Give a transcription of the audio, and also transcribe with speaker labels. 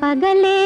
Speaker 1: పగలే